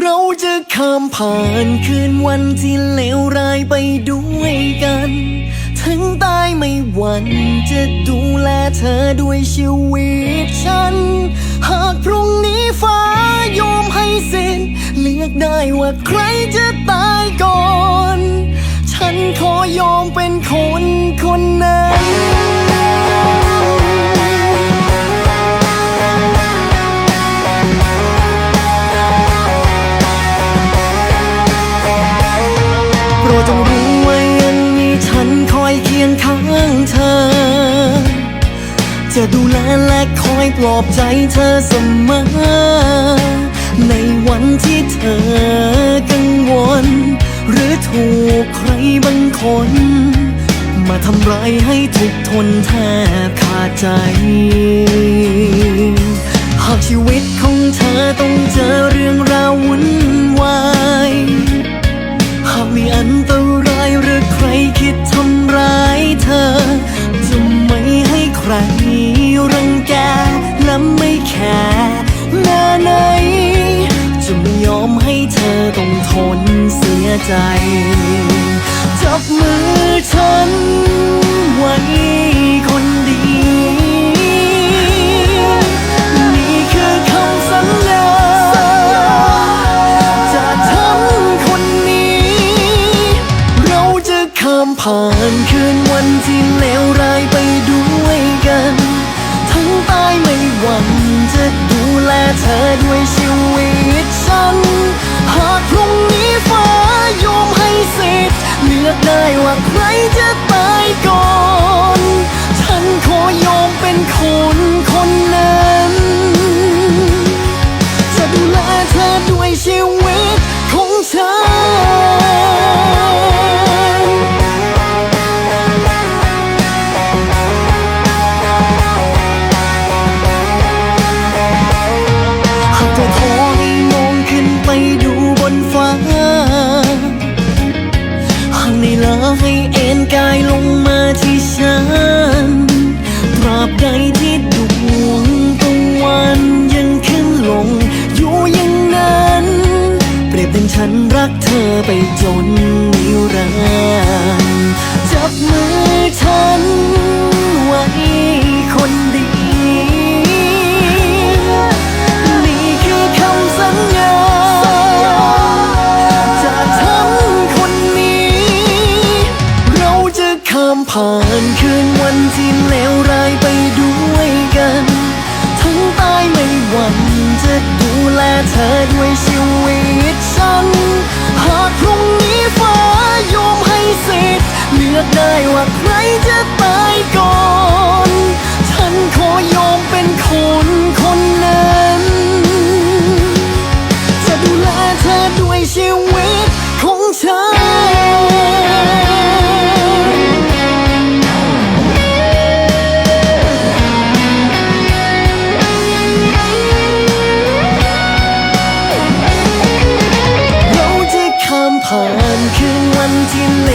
เราจะข้ามผ่านคืนวันที่เลวร้ายไปด้วยกัน ถึงตายไม่หวั่นจะดูแลเธอด้วยชีวิตฉัน หากพรุ่งนี้ฟ้ายอมให้สิ้น เลือกได้ว่าใครจะตายก่อน ฉันขอยอมเป็นคนคนนั้น แลและคอยปลอบใจเธอเสมอ ในวันที่เธอกังวล หรือถูกใครบางคน มาทำร้ายให้ทุกทนแทบขาดใจ ไม่แคร์หน้าไหน จะไม่ยอมให้เธอต้องทนเสียใจ จับมือฉันไว้คนดีนี่คือคำสัญญาจากฉันคนนี้ เราจะข้ามผ่านคืนวันที่เลวร้ายไปด้วยกัน ทั้งตายไม่หวั่น จะดูแลเธอด้วยชีวิตฉัน หากพรุ่งนี้ฟ้ายอมให้สิทธิ์เลือกได้ว่าใครจะ ให้เอ็นกายลงมาที่ฉัน ตราบใดที่ดวงตะวันยังขึ้นลง อยู่อย่างนั้น เปรียบเป็นฉันรักเธอไปจนนิรันดร์จับมือฉันไว้ นวั